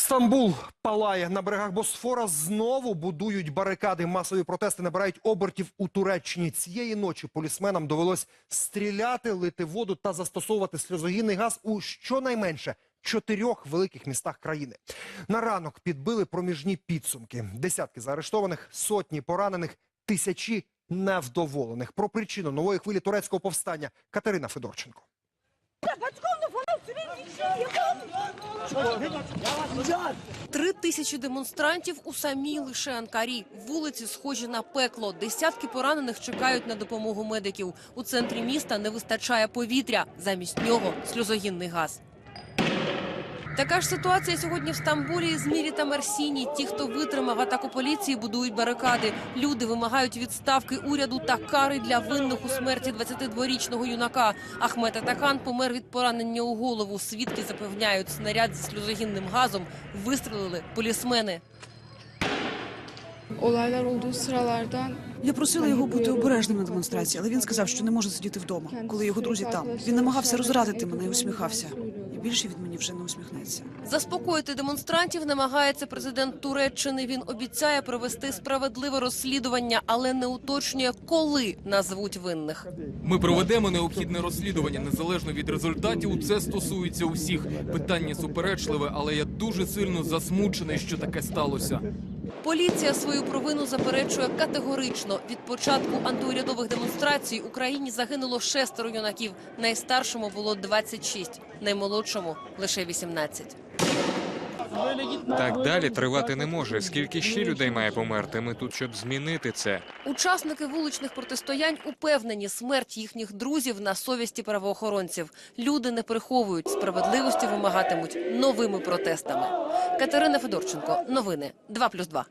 Стамбул палає на берегах Босфора. Знову будують барикади. Масові протести набирають обертів у Туреччині. Цієї ночі полісменам довелось стріляти, лити воду та застосовувати сльозогінний газ у щонайменше чотирьох великих містах країни. На ранок підбили проміжні підсумки. Десятки заарештованих, сотні поранених, тисячі невдоволених. Про причину нової хвилі турецького повстання Катерина Федорченко. Три тисячі демонстрантів у самій лише Анкарі. Вулиці схожі на пекло. Десятки поранених чекають на допомогу медиків. У центрі міста не вистачає повітря. Замість нього сльозогінний газ. Така ж ситуація сьогодні в Стамбулі з Мірі та Мерсіні. Ті, хто витримав атаку поліції, будують барикади. Люди вимагають відставки уряду та кари для винних у смерті 22-річного юнака. Ахмед Атакан помер від поранення у голову. Свідки запевняють, снаряд зі сльозогінним газом вистрелили полісмени. Olaylar olduğu Я просила його бути обережним на демонстрації, але він сказав, що не може сидіти вдома, коли його друзі там. Він намагався розрадити мене і усміхався. Більше від мені вже не усміхнеться. Заспокоїти демонстрантів намагається президент Туреччини. Він обіцяє провести справедливе розслідування, але не уточнює, коли назвуть винних. Ми проведемо необхідне розслідування незалежно від результатів. Це стосується усіх. Питання суперечливе, але я дуже сильно засмучений, що таке сталося. Поліція свою провину заперечує категорично. Від початку антиурядових демонстрацій Україні загинуло шестеро юнаків. Найстаршому було 26, наймолодшому лише 18. Так далі тривати не може. Скільки ще людей має померти? Ми тут, щоб змінити це. Учасники вуличних протистоянь упевнені, смерть їхніх друзів на совісті правоохоронців. Люди не приховують справедливості, вимагатимуть новими протестами. Катерина Федорченко, новини 2+,2.